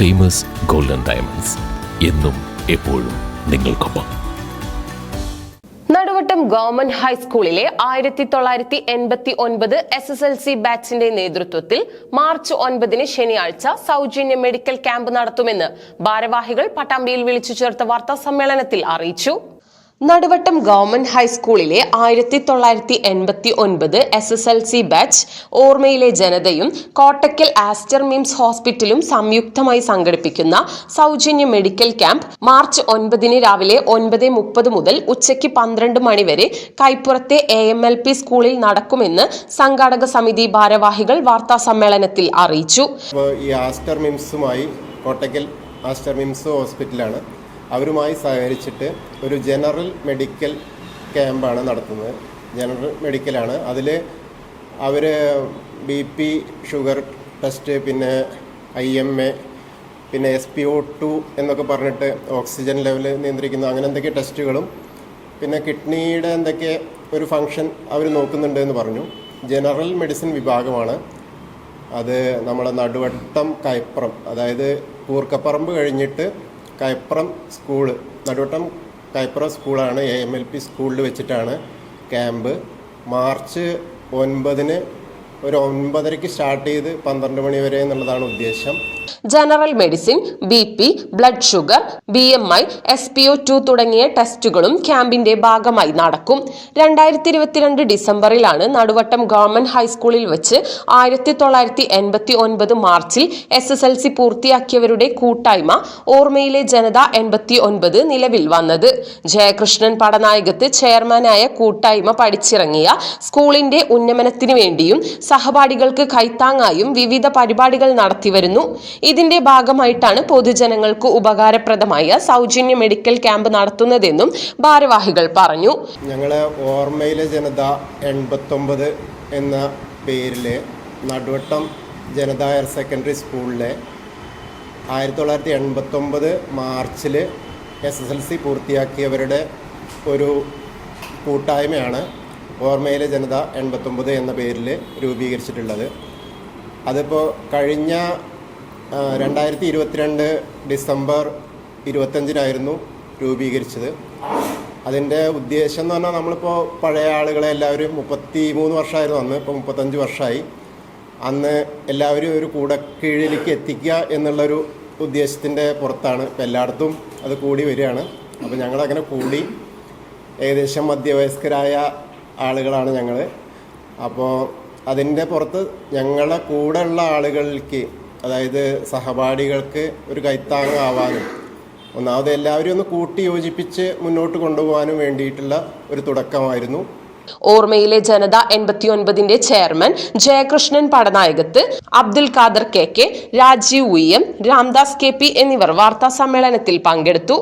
Famous golden diamonds എന്നും എപ്പോഴും നിങ്ങൾക്കൊപ്പം. നടുവട്ടം ഗവൺമെന്റ് ഹൈസ്കൂളിലെ ആയിരത്തി തൊള്ളായിരത്തി എൺപത്തി ഒൻപത് എസ് എസ് എൽ സി ബാച്ചിന്റെ നേതൃത്വത്തിൽ മാർച്ച് ഒൻപതിന് ശനിയാഴ്ച സൗജന്യ മെഡിക്കൽ ക്യാമ്പ് നടത്തുമെന്ന് ഭാരവാഹികൾ പട്ടാമ്പിയിൽ വിളിച്ചു ചേർത്ത വാർത്താ സമ്മേളനത്തിൽ അറിയിച്ചു. നടുവട്ടം ഗവൺമെന്റ് ഹൈസ്കൂളിലെ ആയിരത്തി തൊള്ളായിരത്തി എൺപത്തി ഒൻപത് S S L C batch ഓർമ്മയിലെ ജനതയും കോട്ടക്കൽ ആസ്റ്റർ മിംസ് ഹോസ്പിറ്റലും സംയുക്തമായി സംഘടിപ്പിക്കുന്ന സൗജന്യ മെഡിക്കൽ ക്യാമ്പ് മാർച്ച് ഒൻപതിന് രാവിലെ ഒൻപത് മുപ്പത് മുതൽ ഉച്ചയ്ക്ക് പന്ത്രണ്ട് മണിവരെ കൈപ്പുറത്തെ എ എം എൽ പി സ്കൂളിൽ നടക്കുമെന്ന് സംഘാടക സമിതി ഭാരവാഹികൾ വാർത്താ സമ്മേളനത്തിൽ അറിയിച്ചു. ഈ ആസ്റ്റർ മിംസുമായി കോട്ടക്കൽ ആസ്റ്റർ മിംസ് ഹോസ്പിറ്റലാണ് അവരുമായി സഹകരിച്ചിട്ട് ഒരു ജനറൽ മെഡിക്കൽ ക്യാമ്പാണ് നടത്തുന്നത്. ജനറൽ മെഡിക്കലാണ്. അതിൽ അവർ ബി പി ഷുഗർ ടെസ്റ്റ് പിന്നെ ഐ എം എ പിന്നെ എസ് പി ഒ ടു എന്നൊക്കെ പറഞ്ഞിട്ട് ഓക്സിജൻ ലെവൽ നിയന്ത്രിക്കുന്ന അങ്ങനെ എന്തൊക്കെ ടെസ്റ്റുകളും പിന്നെ കിഡ്നിയുടെ എന്തൊക്കെ ഒരു ഫങ്ഷൻ അവർ നോക്കുന്നുണ്ട് എന്ന് പറഞ്ഞു. ജനറൽ മെഡിസിൻ വിഭാഗമാണ്. അത് നമ്മളെ നടുവട്ടം കയപ്പുറം അതായത് കൂർക്കപ്പറമ്പ് കഴിഞ്ഞിട്ട് കയപ്പുറം സ്കൂൾ നടുവട്ടം കയപ്പുറം സ്കൂളാണ് എ എം എൽ പി സ്കൂളിൽ വെച്ചിട്ടാണ് ക്യാമ്പ്. മാർച്ച് ഒൻപതിന് ഒരു ഒൻപതരയ്ക്ക് സ്റ്റാർട്ട് ചെയ്ത് പന്ത്രണ്ട് മണി വരെ എന്നുള്ളതാണ് ഉദ്ദേശം. General medicine B P blood sugar B M I S P O two തുടങ്ങിയ ടെസ്റ്റുകളും ക്യാമ്പിന്റെ ഭാഗമായി നടക്കും. രണ്ടായിരത്തി ഇരുപത്തിരണ്ട് ഡിസംബറിലാണ് നടുവട്ടം ഗവൺമെന്റ് ഹൈസ്കൂളിൽ വെച്ച് ആയിരത്തി തൊള്ളായിരത്തി എൺപത്തി ഒൻപത് മാർച്ചിൽ എസ് എസ് എൽ സി പൂർത്തിയാക്കിയവരുടെ കൂട്ടായ്മ ഓർമ്മയിലെ ജനത എൺപത്തി ഒൻപത് നിലവിൽ വന്നത്. ജയകൃഷ്ണൻ പടനായകത്ത് ചെയർമാനായ കൂട്ടായ്മ പഠിച്ചിറങ്ങിയ സ്കൂളിന്റെ ഉന്നമനത്തിനു വേണ്ടിയും സഹപാഠികൾക്ക് കൈത്താങ്ങായും വിവിധ പരിപാടികൾ നടത്തിവരുന്നു. ഇതിന്റെ ഭാഗമായിട്ടാണ് പൊതുജനങ്ങൾക്ക് ഉപകാരപ്രദമായ സൗജന്യ മെഡിക്കൽ ക്യാമ്പ് നടത്തുന്നതെന്നും ഭാരവാഹികൾ പറഞ്ഞു. ഞങ്ങളെ ഓർമ്മയിലെ ജനത എൺപത്തൊമ്പത് എന്ന പേരിൽ നടുവട്ടം ജനത ഹയർ സെക്കൻഡറി സ്കൂളിലെ ആയിരത്തി തൊള്ളായിരത്തി എൺപത്തൊമ്പത് മാർച്ചിൽ എസ് എസ് എൽ സി പൂർത്തിയാക്കിയവരുടെ ഒരു കൂട്ടായ്മയാണ് ഓർമ്മയിലെ ജനത എൺപത്തൊമ്പത് എന്ന പേരിൽ രൂപീകരിച്ചിട്ടുള്ളത്. അതിപ്പോൾ കഴിഞ്ഞ രണ്ടായിരത്തി ഇരുപത്തിരണ്ട് ഡിസംബർ ഇരുപത്തഞ്ചിനായിരുന്നു രൂപീകരിച്ചത്. അതിന്റെ ഉദ്ദേശം എന്ന് പറഞ്ഞാൽ നമ്മളിപ്പോൾ പഴയ ആളുകളെ എല്ലാവരും മുപ്പത്തി മൂന്ന് വർഷമായിരുന്നു അന്ന് ഇപ്പോൾ മുപ്പത്തഞ്ച് വർഷമായി. അന്ന് എല്ലാവരും ഒരു കൂടക്കീഴിലേക്ക് എത്തിക്കുക എന്നുള്ളൊരു ഉദ്ദേശത്തിന്റെ പുറത്താണ്. ഇപ്പോൾ എല്ലായിടത്തും അത് കൂടി വരികയാണ്. അപ്പോൾ ഞങ്ങളങ്ങനെ കൂടി ഏകദേശം മധ്യവയസ്കരായ ആളുകളാണ് ഞങ്ങൾ അപ്പോൾ അതിന്റെ പുറത്ത് ഞങ്ങളെ കൂടെയുള്ള ആളുകൾക്ക് അതായത് സഹപാഠികൾക്ക് ഒരു കൈത്താങ്ങാവാനും ഒന്നാമത് എല്ലാവരും ഒന്ന് കൂട്ടി യോജിപ്പിച്ച് മുന്നോട്ട് കൊണ്ടുപോകാനും വേണ്ടിയിട്ടുള്ള ഒരു തുടക്കമായിരുന്നു. ഓർമ്മയിലെ ജനത എൺപത്തിയൊൻപതിന്റെ chairman Jayakrishnan Padanayakath Abdul Khader K K Rajeev Uyyam Ramdas K P എന്നിവർ വാർത്താ സമ്മേളനത്തിൽ പങ്കെടുത്തു.